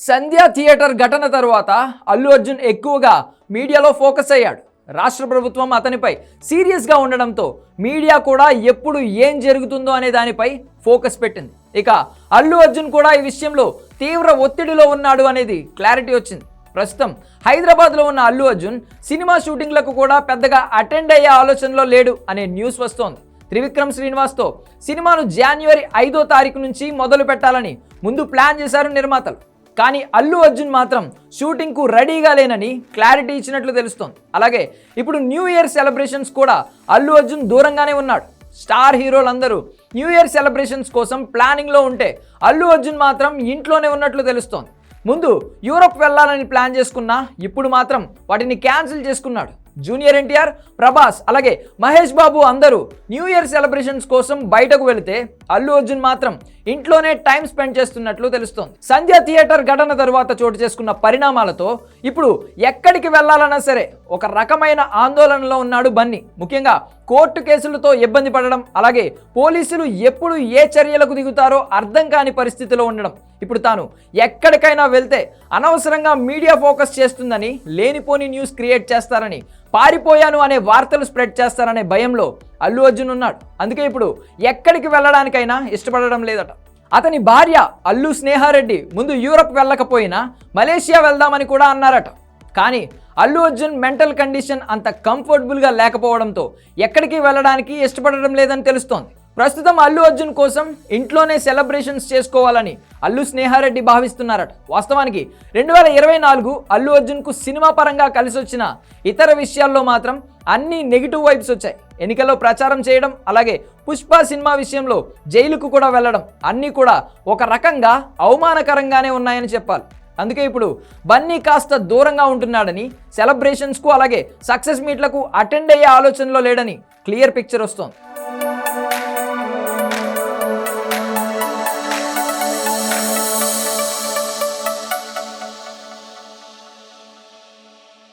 సంధ్యా theatre ఘటన తరువాత అల్లు అర్జున్ ఎక్కువగా మీడియాలో ఫోకస్ అయ్యాడు. రాష్ట్ర ప్రభుత్వం అతనిపై సీరియస్గా ఉండడంతో మీడియా కూడా ఎప్పుడు ఏం జరుగుతుందో అనే దానిపై ఫోకస్ పెట్టింది. ఇక అల్లు అర్జున్ కూడా ఈ విషయంలో తీవ్ర ఒత్తిడిలో ఉన్నాడు అనేది క్లారిటీ వచ్చింది. ప్రస్తుతం హైదరాబాద్లో ఉన్న అల్లు అర్జున్ సినిమా షూటింగ్లకు కూడా పెద్దగా అటెండ్ అయ్యే ఆలోచనలో లేడు అనే న్యూస్ వస్తోంది. త్రివిక్రమ్ శ్రీనివాస్తో సినిమాను జనవరి ఐదో తారీఖు నుంచి మొదలు పెట్టాలని ముందు ప్లాన్ చేశారు నిర్మాతలు. కానీ అల్లు అర్జున్ మాత్రం షూటింగ్కు రెడీగా లేనని క్లారిటీ ఇచ్చినట్లు తెలుస్తోంది. అలాగే ఇప్పుడు న్యూ ఇయర్ సెలబ్రేషన్స్ కూడా అల్లు అర్జున్ దూరంగానే ఉన్నాడు. స్టార్ హీరోలందరూ న్యూ ఇయర్ సెలబ్రేషన్స్ కోసం ప్లానింగ్లో ఉంటే అల్లు అర్జున్ మాత్రం ఇంట్లోనే ఉన్నట్లు తెలుస్తోంది. ముందు యూరప్ వెళ్ళాలని ప్లాన్ చేసుకున్నా ఇప్పుడు మాత్రం వాటిని క్యాన్సిల్ చేసుకున్నాడు. జూనియర్ ఎన్టీఆర్ ప్రభాస్ అలాగే మహేష్ బాబు అందరూ న్యూ ఇయర్ సెలబ్రేషన్స్ కోసం బయటకు వెళితే అల్లు అర్జున్ మాత్రం ఇంట్లోనే టైం స్పెండ్ చేస్తున్నట్లు తెలుస్తోంది. సంధ్య థియేటర్ ఘటన తరువాత చోటు చేసుకున్న పరిణామాలతో ఇప్పుడు ఎక్కడికి వెళ్ళాలన్నా సరే ఒక రకమైన ఆందోళనలో ఉన్నాడు బన్నీ. ముఖ్యంగా కోర్టు కేసులతో ఇబ్బంది పడడం అలాగే పోలీసులు ఎప్పుడు ఏ చర్యలకు దిగుతారో అర్థం కాని పరిస్థితిలో ఉండడం. ఇప్పుడు తాను ఎక్కడికైనా వెళ్తే అనవసరంగా మీడియా ఫోకస్ చేస్తుందని లేనిపోని న్యూస్ క్రియేట్ చేస్తారని పారిపోయాను అనే వార్తలు స్ప్రెడ్ చేస్తారనే భయంలో అల్లు అర్జున్ ఉన్నాడు. అందుకే ఇప్పుడు ఎక్కడికి వెళ్ళడానికైనా ఇష్టపడడం లేదట. అతని భార్య అల్లు స్నేహారెడ్డి ముందు యూరప్ వెళ్ళకపోయినా మలేషియా వెళ్దామని కూడా అన్నారట. కానీ అల్లు అర్జున్ మెంటల్ కండిషన్ అంత కంఫర్టబుల్గా లేకపోవడంతో ఎక్కడికి వెళ్ళడానికి ఇష్టపడడం లేదని తెలుస్తోంది. ప్రస్తుతం అల్లు అర్జున్ కోసం ఇంట్లోనే సెలబ్రేషన్స్ చేసుకోవాలని అల్లు స్నేహారెడ్డి భావిస్తున్నారట. వాస్తవానికి రెండు వేల ఇరవై నాలుగు అల్లు అర్జున్కు సినిమా పరంగా కలిసి వచ్చిన ఇతర విషయాల్లో మాత్రం అన్ని నెగిటివ్ వైబ్స్ వచ్చాయి. ఎన్నికల్లో ప్రచారం చేయడం అలాగే పుష్ప సినిమా విషయంలో జైలుకు కూడా వెళ్ళడం అన్నీ కూడా ఒక రకంగా అవమానకరంగానే ఉన్నాయని చెప్పాలి. అందుకే ఇప్పుడు బన్నీ కాస్త దూరంగా ఉంటున్నాడని సెలబ్రేషన్స్కు అలాగే సక్సెస్ మీట్లకు అటెండ్ అయ్యే ఆలోచనలో లేడని క్లియర్ పిక్చర్ వస్తోంది.